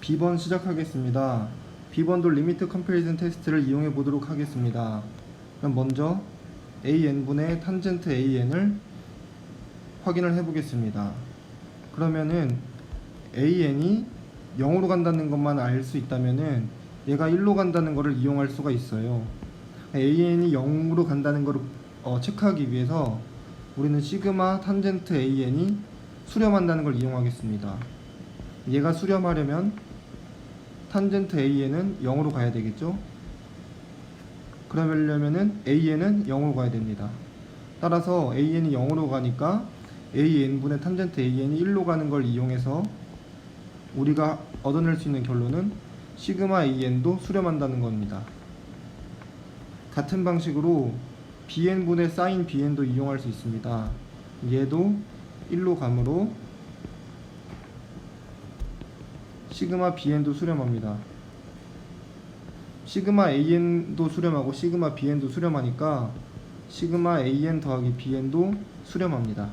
B번 시작하겠습니다. B번도 리미트 컴패리즌 테스트를 이용해 보도록 하겠습니다. 그럼 먼저 AN분의 탄젠트 AN을 확인을 해 보겠습니다. 그러면은 AN이 0으로 간다는 것만 알 수 있다면은 얘가 1로 간다는 것을 이용할 수가 있어요. AN이 0으로 간다는 것을 어, 체크하기 위해서 우리는 시그마 탄젠트 AN이 수렴한다는 걸 이용하겠습니다. 얘가 수렴하려면 탄젠트 AN은 0으로 가야 되겠죠? 그러려면은 AN은 0으로 가야 됩니다. 따라서 AN이 0으로 가니까 AN분의 탄젠트 AN이 1로 가는 걸 이용해서 우리가 얻어낼 수 있는 결론은 시그마 AN도 수렴한다는 겁니다. 같은 방식으로 BN분의 사인 BN도 이용할 수 있습니다. 얘도 1로 가므로 시그마 BN도 수렴합니다. 시그마 AN도 수렴하고 시그마 BN도 수렴하니까 시그마 AN 더하기 BN도 수렴합니다.